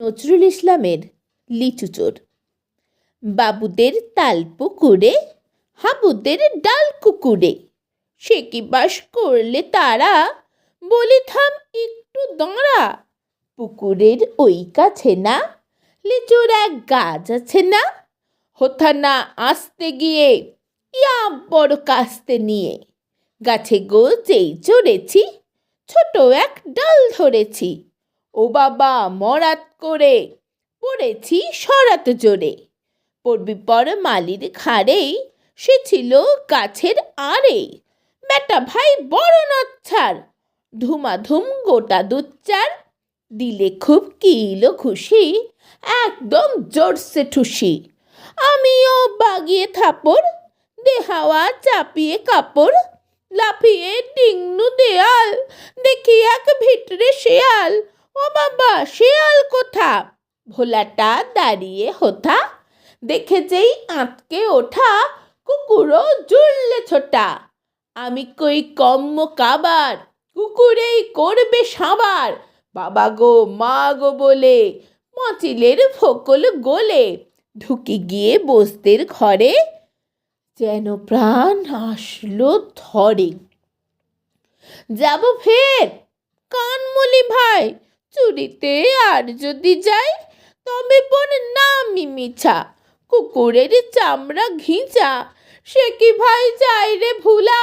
নজরুল ইসলামের লিচু চোর। বাবুদের তাল পুকুরে, হাবুদের ডাল কুকুরে। সে কি বাস করলে তারা? বলি থাম একটু দাঁড়া। পুকুরের ওই কাছে না, লিচুর এক গাছ আছে না? হোথা না আসতে গিয়ে, ইয়া বড় কাস্তে নিয়ে। গাছে গো যেই চড়েছি, ছোট এক ডাল ধরেছি। ও বাবা, মরাত করে। পড়েছি সরাত জোরে। পড়বি পর মালির ঘাড়েই সে ছিল গাছের আড়ে। বেটা ভাই বড় নচ্ছার, ধুমাধুম গোটা দুচ্চার দিলে খুব কিলো খুশি একদম জোরসে ঠুসি। আমিও বাগিয়ে থাপড়, দেহাওয়া চাপিয়ে কাপড়। লাফিয়ে ডিংনু দেয়াল, দেখি এক ভিতরে শেয়াল। ও বাবা, শেয়াল কোথা? ভোলাটা দাঁড়িয়ে হোথা। দেখেছেই আঁতকে ওঠা কুকুরও জুড়লে ছোটা। আমি কই কম্ম কাবার? কুকুরেই করবে সাবার। বাবা গো, মা গো বলে, মচিলের ফকল গোলে, ঢুকে গিয়ে বস্তির ঘরে, যেন প্রাণ আসলো ধরে। যাব ফের, কানমলি ভাই চুরিতে আর যদি যাই, তবে পর নামি মিছা। কুকুরের চামড়া ঘিচা, সে কি ভাই যাই রে ভুলা?